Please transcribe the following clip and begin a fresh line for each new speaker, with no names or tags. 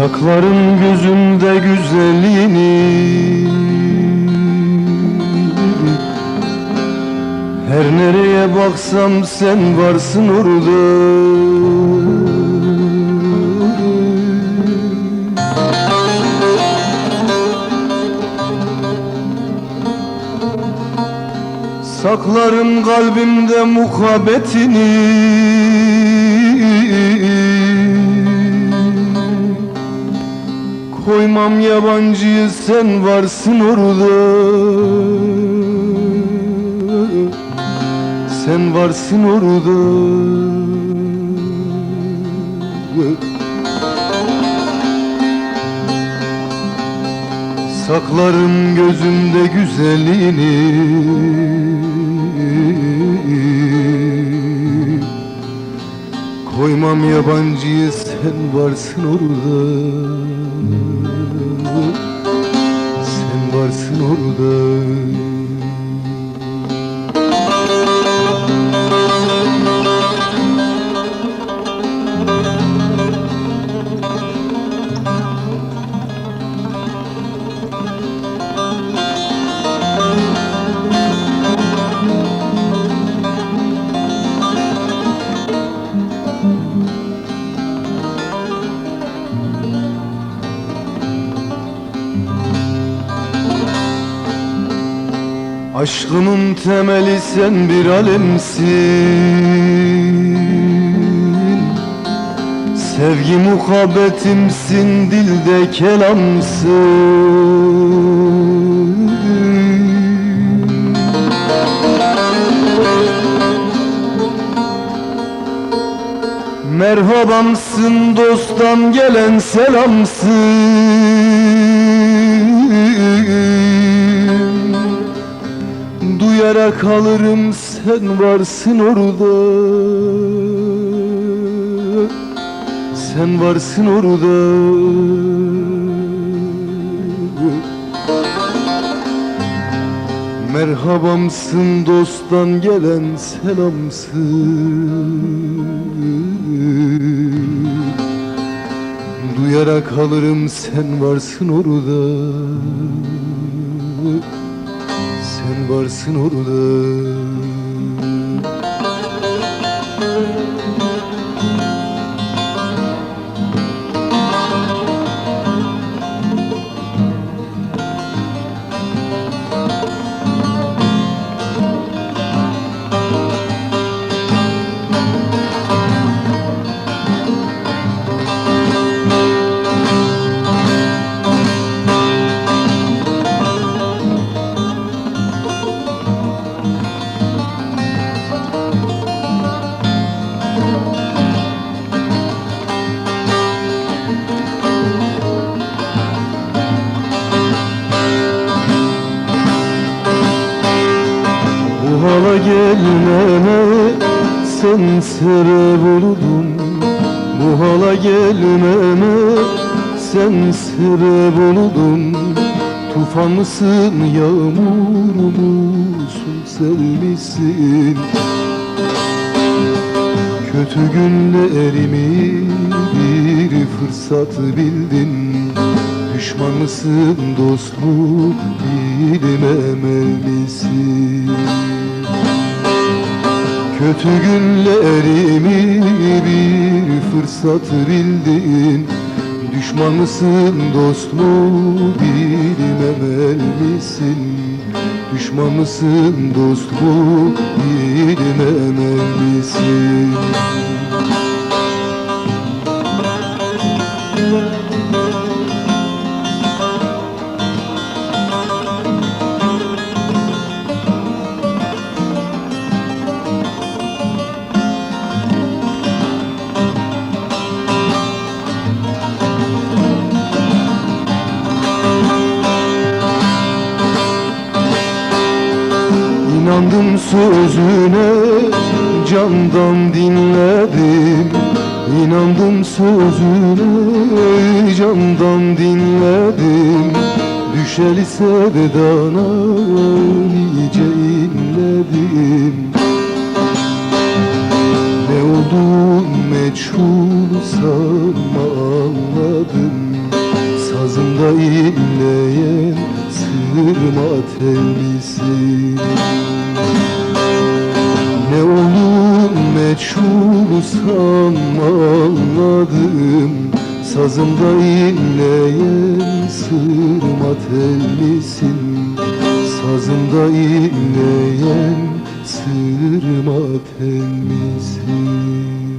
Saklarım gözümde güzelliğini Her nereye baksam sen varsın orada Saklarım kalbimde muhabbetini Koymam yabancıyı sen varsın orada. Sen varsın orada. Saklarım gözümde güzelliğini Koymam yabancıyı sen varsın orada Sen Aşkımın temeli sen bir alemsin. Sevgi muhabbetimsin dilde kelamsın. Merhabamsın dosttan gelen selamsın Duyarak alırım sen varsın orada. Sen varsın orada. Merhabamsın dosttan gelen selamsın. Duyarak alırım sen varsın orada sen varsın orada hala gelmeme sen sebep oldun Bu hala gelmeme sen sebep oldun Tufan mısın yağmur musun sel misin Kötü günlerimi bir fırsat bildin. Düşman mısın dost mu bilmemelisin Kötü günlerimi bir fırsat bildin? Düşman mısın dost mu bilmemelisin Düşman mısın dost mu bilmemelisin Kandım sözüne candan dinledim. İnandım sözüne candan dinledim. Düşeli sevdana nice inledim. Ne oldu meçhul sanma anladım. Sazımda inleyen sırma telisi uçursam anladım. Sazımda inleyen sırma tel misin Sazımda inleyen sırma tel misin